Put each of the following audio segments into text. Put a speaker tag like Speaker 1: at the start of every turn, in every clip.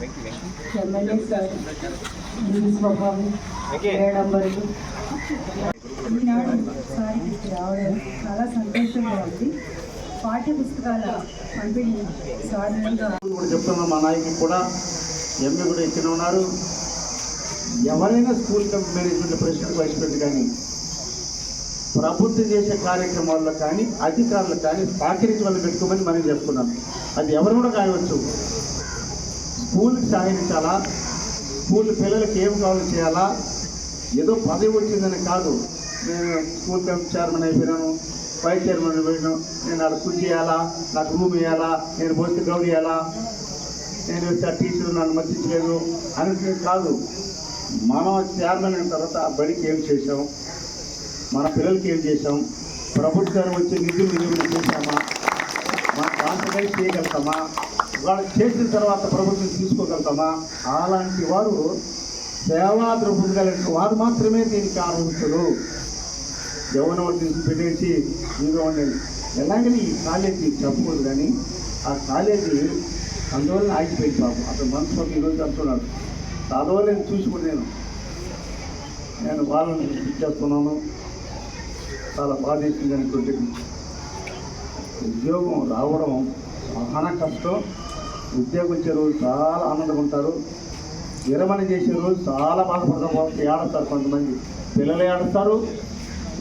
Speaker 1: MLA sir English స్వభావం ఏడంబరులు ఈనాడు sir ఇక్కడికి రావడం చాలా సంతోషంగా ఉంది. పాఠ్య పుస్తకాల పంపిణీ సాధారణంగా
Speaker 2: కూడా చెప్తున్నా మా నాయకులు కూడా ఎంఏ కూడా ఇచ్చిన ఉన్నారు. ఎవరైనా school management president vice president కానీ ప్రభుత్వం చేసే కార్యక్రమాల్లో కానీ అధికారులు కానీ సహకరించి వాళ్ళు పెట్టుకోమని మనం చెప్తున్నాం. అది ఎవరు కూడా కాయవచ్చు. స్కూల్కి సాగించాలా స్కూల్ పిల్లలకి ఏం కావాలో చేయాలా? ఏదో పదవి వచ్చిందని కాదు. నేను స్కూల్ చైర్మన్ అయిపోయినాను వైస్ చైర్మన్ అయిపోయినాను నేను అక్కడ కుర్చీ చేయాలా? నాకు రూమ్ ఇవ్వాలా? నేను పోస్తే గౌడ్ నేను వచ్చి టీచర్ నన్ను మర్చించలేదు అనేది కాదు. మనం చైర్మన్ అయిన తర్వాత ఆ బడికి ఏం చేసాం మన పిల్లలకి ఏం చేసాం ప్రభుత్వం వచ్చే నిధులు నిధులు చేశామా? మన కాంట్రవైజ్ చేయగలుగుతామా? వాళ్ళు చేసిన తర్వాత ప్రభుత్వం తీసుకోగలుగుతామా? అలాంటి వారు సేవా దృక్పథం కలిగిన వారు మాత్రమే దీనికి అర్హులు యవన తీసుకు పెట్టేసి ఇంకా ఉండేది ఎలాగని ఈ కాలేజీ చెప్పకూడదు కానీ ఆ కాలేజీ అందువల్ల ఆగిపోయింది బాబు అతను మనసులోకి ఈరోజు అంటున్నాడు. చదవలేని నేను కూడా నేను. నేను వాళ్ళని ఇచ్చేస్తున్నాను చాలా బాధిస్తుంది అనుకుంటే. ఉద్యోగం రావడం చాలా కష్టం. ఉద్యోగం వచ్చే రోజు చాలా ఆనందంగా ఉంటారు. విరమణ చేసే రోజు చాలా బాధపడతారు ఏడుస్తారు కొంతమంది. పిల్లలు ఏడుస్తారు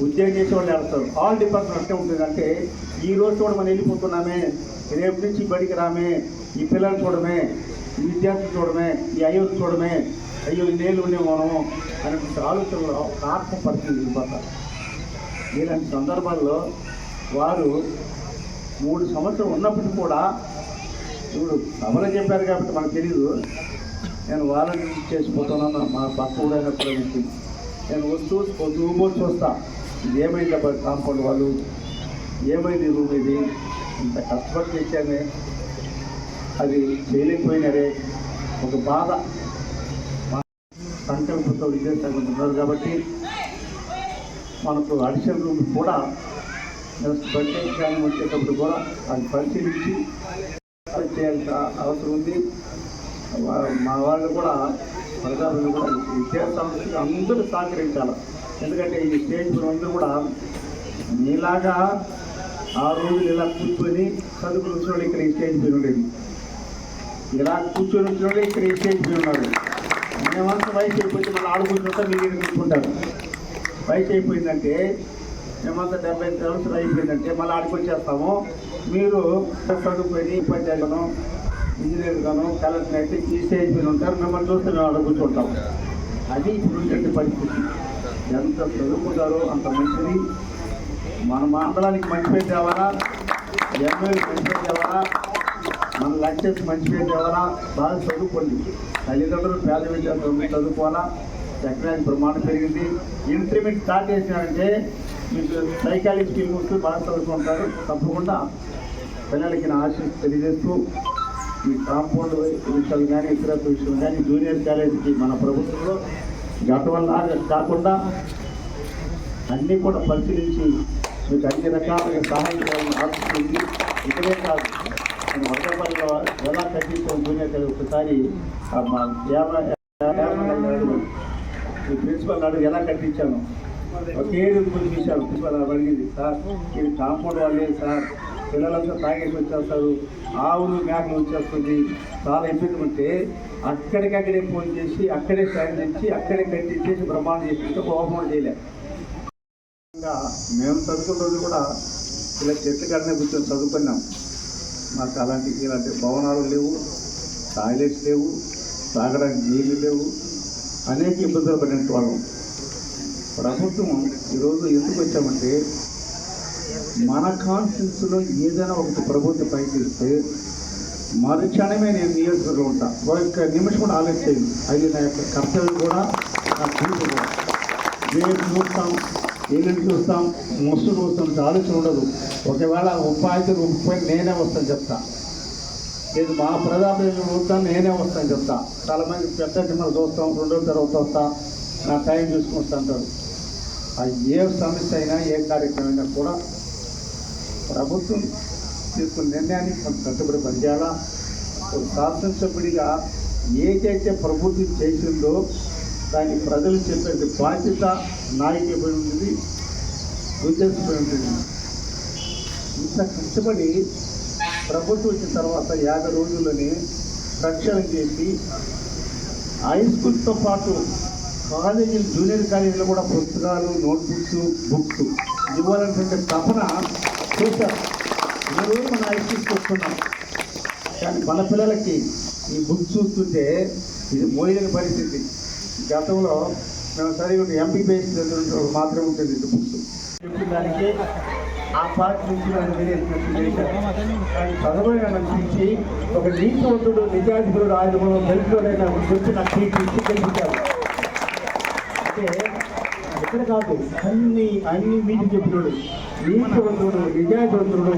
Speaker 2: ఉద్యోగం చేసే వాళ్ళు ఏడుస్తారు. ఆల్ డిపార్ట్మెంట్ అంటే ఉంటుంది అంటే ఈ రోజు కూడా మనం వెళ్ళిపోతున్నామే రేపు నుంచి బడికి రామే ఈ పిల్లలు చూడమే ఈ విద్యార్థులు చూడమే ఈ అయోధ్య చూడమే అయ్యో ఇన్నేళ్ళు ఉండే మనము అనేటువంటి ఆలోచనలో ఆత్మ పరిస్థితి వెళ్ళిపోతారు ఇలాంటి సందర్భాల్లో వారు మూడు సంవత్సరం ఉన్నప్పటికీ కూడా ఇప్పుడు సభలో చెప్పారు కాబట్టి మనకు తెలియదు నేను వాళ్ళని చేసిపోతున్నాను మా పక్క కూడా ప్రవేశం నేను వస్తూ పొద్దు చూస్తా ఇది ఏమైంది అబ్బా కాంపౌండ్ వాళ్ళు? ఏమైంది రూమ్ ఇది? ఇంత కష్టపడి తెచ్చానే. అది చేయలేకపోయినారే ఒక బాధ. సంకల్పంతో విజయసాగర్ ఉన్నారు కాబట్టి మనకు అడిషనల్ రూమ్ కూడా. నెక్స్ట్ బడ్జెట్ వచ్చేటప్పుడు కూడా అది పరిశీలించి చేయాల్సిన అవసరం ఉంది. మా వాళ్ళు కూడా ప్రజలు కూడా విద్యా సంస్థకి అందరూ సహకరించాలి. ఎందుకంటే ఈ స్టేజ్ అందరూ కూడా మీలాగా ఆ రోజులు ఇలా కూర్చొని చదువుకుని వచ్చిన ఇక్కడ ఈ స్టేజ్ మీద ఉండేది. ఇలా కూర్చొని వచ్చిన ఇక్కడ ఈ స్టేజ్ మీద ఉన్నారు. మేమంతా వయసు అయిపోతే మళ్ళీ ఆడుకుంటుంటే మీరు ఇక్కడ కూర్చుంటారు. వయసు అయిపోయిందంటే మేమంతా డెబ్బై ఐదు సంవత్సరాలు అయిపోయిందంటే మళ్ళీ ఆడుకొచ్చేస్తాము. మీరు చదువుకొని ఉపాధ్యాయులను ఇంజనీర్గాను కలెక్టర్ అయితే ఈ స్టేజ్ మీద ఉంటారు మిమ్మల్ని చూస్తే మేము ఆడ కూర్చుంటాం. అది ఇప్పుడు ఉన్నటువంటి పరిస్థితి. ఎంత చదువుకుంటారో అంత మంచిది. మన మండలానికి మంచి పేరు తేవాలా? ఎమ్మెల్యే మంచి పేరు తేవాలా? మన లక్ష్యం మంచి పేరు తేవాలా? బాగా చదువుకోండి. తల్లిదండ్రులు పేద విద్యార్థులు చదువుకోవాలా? టెక్నాలజీ ప్రమాణం పెరిగింది. ఇంక్రిమెంట్ స్టార్ట్ చేసినారంటే మీకు సైకాలజీ ఫీల్డ్ బాగా చదువుకుంటారు. తప్పకుండా పిల్లలకి నా ఆశ తెలియజేస్తూ ఈ కాంపౌండ్ విషయాలు కానీ ఇతర విషయాలు కానీ జూనియర్ కాలేజీకి మన ప్రభుత్వంలో గతంలాగా కాకుండా అన్నీ కూడా పరిశీలించి మీకు అన్ని రకాలుగా సహాయం చేయాలని ఆశిస్తుంది. ఇక్కడే కాదు నేను వర్గపల్లిలో ఎలా కట్టించాం జూనియర్ కాలేజ్ ఒకసారి మా యాభై ప్రిన్సిపల్ నాడు ఎలా కట్టించాను ఒకే కొన్ని విషయాలు ప్రిన్సిపల్ అడిగింది. సార్ మీరు కాంపౌండ్ వాళ్ళే సార్. పిల్లలంతా తాగేసి వచ్చేస్తారు. ఆవులు మేకలు వచ్చేస్తుంది. చాలా ఇబ్బంది ఉంటే అక్కడికక్కడే ఫోన్ చేసి అక్కడే సైన్ చేసి అక్కడే కట్టించేసి బ్రహ్మాండం చేసి కోపం చేయలేదు మేము చదువుకున్న రోజు కూడా ఇలా చెట్ల కాడనే కూర్చొని చదువుకున్నాం. మాకు అలాంటి ఇలాంటి భవనాలు లేవు టాయిలెట్స్ లేవు తాగడానికి నీళ్ళు లేవు. అనేక ఇబ్బందులు పడినట్టు వాళ్ళం. ప్రభుత్వం ఈరోజు ఎందుకు వచ్చామంటే మన కాన్ఫిడెన్స్లో ఏదైనా ఒకటి ప్రభుత్వం పనిచేస్తే మరుక్షణమే నేను నియోజకవర్గంలో ఉంటా. ఒక నిమిషం కూడా ఆలోచించేది అది నా యొక్క కర్తవ్యం కూడా నా కూడా. రేపు చూస్తాం ఎల్లుండి చూస్తాం మస్తు చూస్తాం ఆలోచన ఉండదు. ఒకవేళ ఉపాధి ముప్పై నేనే వస్తాను చెప్తా. లేదు మా ప్రధాన చూస్తాను నేనే వస్తాను చెప్తా. చాలామంది పెద్ద మనం చూస్తాం రెండో తర్వాత వస్తా నా టైం చూసుకుని వస్తా అంటారు. ఏ సమస్య అయినా ఏ కార్యక్రమం అయినా కూడా ప్రభుత్వం తీసుకున్న నిర్ణయానికి మనం కట్టుబడి పనిచేయాలా? ఒక శాసనసభ్యుడిగా ఏదైతే ప్రభుత్వం చేసిందో దాన్ని ప్రజలు చెప్పేది బాధ్యత నాయకుపై ఉంటుంది ఉద్దేశపడి ఉంటుంది. ఇంత కష్టపడి ప్రభుత్వం వచ్చిన తర్వాత యాభై రోజుల్లోనే ప్రక్షాళన చేసి హై స్కూల్తో పాటు కాలేజీ జూనియర్ కాలేజీలో కూడా పుస్తకాలు నోట్బుక్స్ బుక్స్ ఇవ్వాలనేటువంటి తపన చేశారు ఈరోజు మన హై స్కూల్కి వస్తున్నాం. కానీ మన పిల్లలకి ఈ బుక్స్ చూస్తుంటే ఇది మోయలేని పరిస్థితి. గతంలో మేము చదివి ఎంపీబీఎస్ మాత్రమే ఉంటుంది ఇది బుక్స్. చెప్పిన దానికి ఆ పార్టీ నుంచి నన్ను వేరేసినట్టు కానీ చదవని అనిపించి ఒక నీతివంతుడు నిజాధిపతుడు ఆయన వెళ్తుడైన గురించి నాకు తీర్చి ఇచ్చి గెలిపించారు అంటే ఎక్కడ కాదు అన్ని అన్ని మీకు చెప్పినోడు నీతివంతుడు నిజాధిపతుడు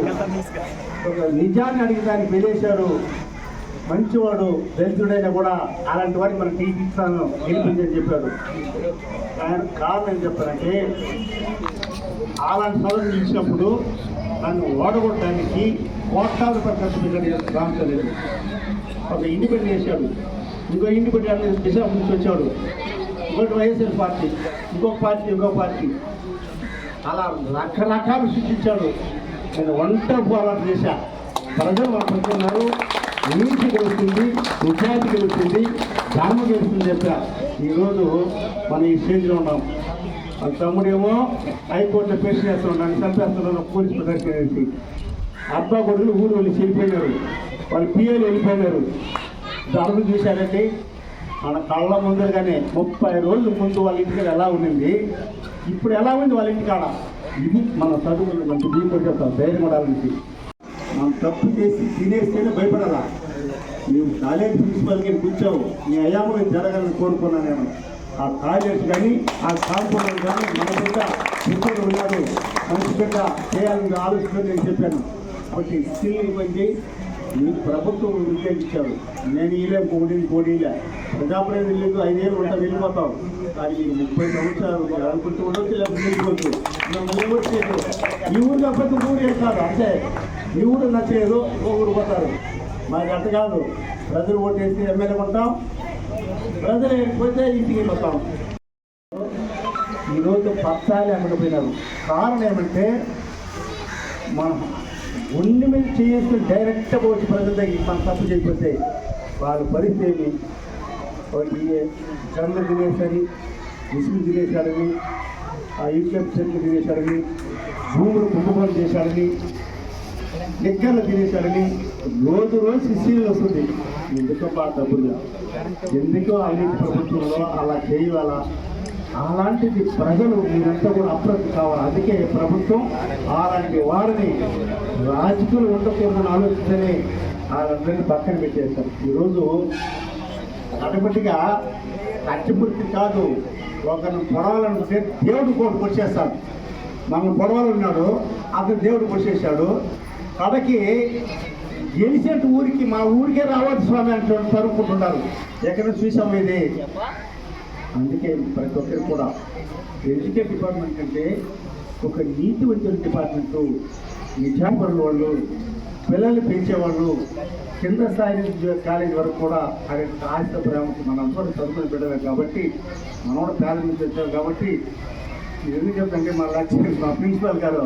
Speaker 2: ఒక నిజాన్ని అడిగి దానికి వెళ్ళేశారు మంచివాడు దళితుడైనా కూడా అలాంటి వాడికి మనం తీర్చిస్తాను గెలిపించని చెప్పాడు. ఆయన కారణం ఏం చెప్పారంటే అలాంటి సభలు నిలిచినప్పుడు నన్ను ఓడగొట్టడానికి కోట్లాది రూపాయలు ఖర్చు పెట్టాడు రామచంద్రుడు ఒక ఇండిపెండెంట్ చేశాడు. ఇంకో ఇండిపెండెంట్ దిశ నుంచి వచ్చాడు. ఒకటి వైఎస్ఆర్ పార్టీ ఇంకొక పార్టీ ఇంకో పార్టీ. అలా రకరకాలు సృష్టించాడు. నేను వంట పోరాటం చేశా. ప్రజలు అనుకుంటున్నారు నీతి గెలుస్తుంది విద్యార్థి గెలుస్తుంది ధర్మం గెలుస్తుంది చెప్పా. ఈరోజు మనం ఈ స్టేజ్లో ఉన్నాం. మన తమ్ముడేమో హైకోర్టులో పేరు చేస్తున్నాడు చంపేస్తున్నాడు పోలీస్ ప్రదర్శన అబ్బా కొడుకులు ఊరు వెళ్ళి వెళ్ళిపోయినారు వాళ్ళు పిఏలు వెళ్ళిపోయినారు. ధర్మం చూశారండి. మన కళ్ళ ముందరగానే ముప్పై రోజుల ముందు వాళ్ళ ఇంటికి ఎలా ఉండింది? ఇప్పుడు ఎలా ఉంది వాళ్ళ ఇంటికాడ ఇది మన చదువులు మంచి దీంట్లో చెప్తాం ధైర్యం ఉండాలని మనం తప్పు చేసి తినేస్తేనే భయపడాలా నువ్వు కాలేజ్ ప్రిన్సిపల్కి కూర్చోవు నీ అయాములు జరగాలని కోరుకున్నాను నేను ఆ కాలేజ్ కానీ ఆ కాంపౌండ్ కానీ మన బిడ్డ ఇప్పుడు ఉన్నాడు. మంచి బిడ్డ చేయాలని ఆలోచన నేను చెప్పాను. కాబట్టి స్కిల్ ఇవ్వండి మీకు ప్రభుత్వం ఉద్యోగించారు నేను ఇలే కోడి కోడిలే ప్రజాప్రతినిధి లేదు ఐదేళ్ళు ఉంటా వెళ్ళిపోతాం. కానీ మీకు ముప్పై సంవత్సరాలు మీరు అనుకుంటూ ఉండొచ్చు లేకపోతే వెళ్ళిపోవచ్చు. ఈ ఊరు కాకపోతే ఊరు ఏం కాదు అంటే ఈ ఊరు నచ్చలేదు ఊరు పోతారు. మాకు అంత కాదు. ప్రజలు ఓటేసి ఎమ్మెల్యే ఉంటాం. ప్రజలు లేకపోతే ఇంటికి వెళ్ళిపోతాం ఈరోజు పచ్చాలి అమ్మకపోయినారు కారణం ఏమంటే మనం ఉండి మీద చేస్తే డైరెక్ట్గా వచ్చి ప్రజల దగ్గర మనం తప్పు చేయకపోతే వాళ్ళ పరిస్థితి ఏమి ఒకటి కళ్ళు తినేసరి ఇసులు తినేశాడని ఆ యూట్యూబ్ చెట్లు తినేశాడని భూములు కుంభకోణం చేశాడని నిక్కర్లు తినేశాడని రోజు రోజు శిష్యులు వస్తుంది. ఎందుకో బాగా డబ్బులు? ఎందుకో అవినీతి ప్రభుత్వంలో అలా చేయాలా? అలాంటిది ప్రజలు మీరంతా కూడా అప్రతి కావాలి. అందుకే ప్రభుత్వం అలాంటి వారిని రాజకీయాలు ఉండకూడదని ఆలోచిస్తేనే వాళ్ళందరినీ పక్కన పెట్టేస్తారు. ఈరోజు ఆటోమేటిక్గా అచ్చిపుర్తి కాదు ఒకరిని పొడవాలనుకుంటే దేవుడు కోటి పొడిచేస్తాడు మనం పొడవలు ఉన్నాడు అతను దేవుడు పొడిచేశాడు కడకి గెలిచేట ఊరికి మా ఊరికే రావాలి స్వామి అంటే తరుపుకుంటున్నారు ఎక్కడ చూసాము ఇది? అందుకే ప్రతి ఒక్కరు కూడా ఎడ్యుకేషన్ డిపార్ట్మెంట్ అంటే ఒక నీతి వచ్చిన డిపార్ట్మెంట్ నిజాపరుల వాళ్ళు పిల్లల్ని పెంచేవాళ్ళు కింద స్థాయి నుంచి కాలేజ్ వరకు కూడా అక్కడ ఆస్త ప్రేమకు మనందరూ చదువుకుని పెట్టారు కాబట్టి మనం కూడా పేద నుంచి వచ్చారు కాబట్టి ఎందుకు చెప్తుంటే మా లక్ష్మి మా ప్రిన్సిపల్ గారు